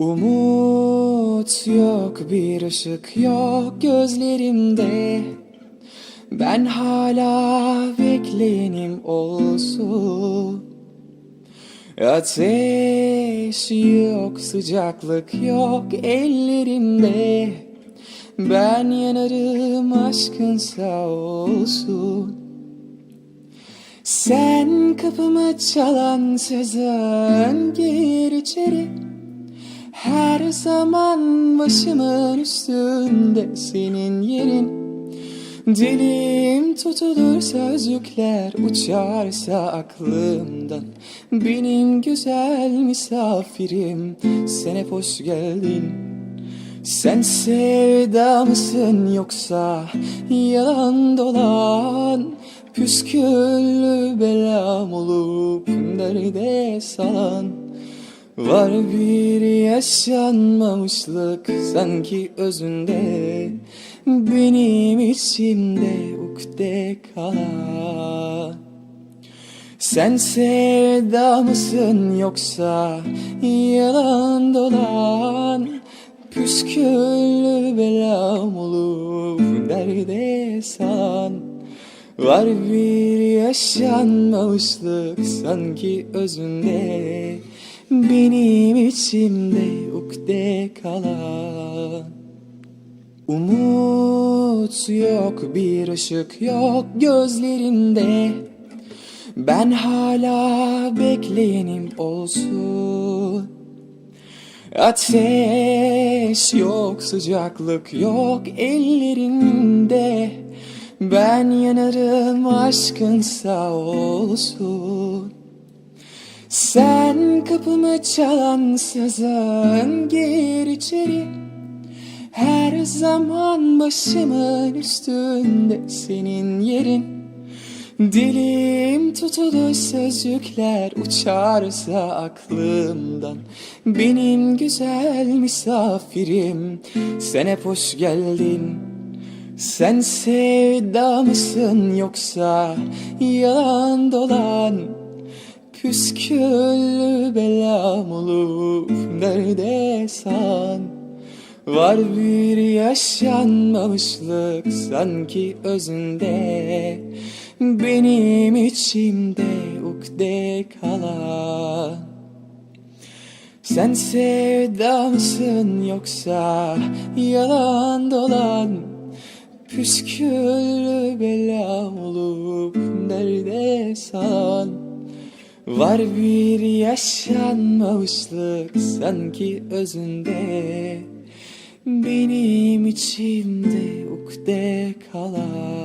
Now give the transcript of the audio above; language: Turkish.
Umut yok bir ışık yok gözlerimde. Ben hala bekleyenim olsun. Ateş yok sıcaklık yok ellerimde. Ben yanarım aşkın sağ olsun. Sen kapımı çalan sözün gir içeri her zaman başımın üstünde senin yerin. Dilim tutulur sözcükler uçarsa aklımdan. Benim güzel misafirim sen hep hoş geldin. Sen sevda mısın yoksa yalan dolan? Püsküllü belam olup nerede salan Var bir yaşanmamışlık sanki özünde Benim içimde ukde kalan Sen sevda mısın yoksa yalan dolan? Püsküllü belam olup derde salan Var bir yaşanmamışlık sanki özünde Benim içimde ukde kalan Umut yok bir ışık yok gözlerinde. Ben hala bekleyenim olsun. Ateş yok sıcaklık yok ellerinde. Ben yanarım aşkın sağ olsun Sen kapımı çalan sazın gir içeri. Her zaman başımın üstünde senin yerin. Dilim tutulur sözcükler uçarsa aklımdan. Benim güzel misafirim sen hep hoş geldin. Sen sevda mısın yoksa yalan dolan Püsküllü belam olup nerede san. Var bir yaşanmamışlık sanki özünde. Benim içimde ukde kalan. Sen sevda mısın yoksa yalan dolan? Püsküllü belam Var bir yaşanmamışlık sanki özünde. Benim içimde ukde kalan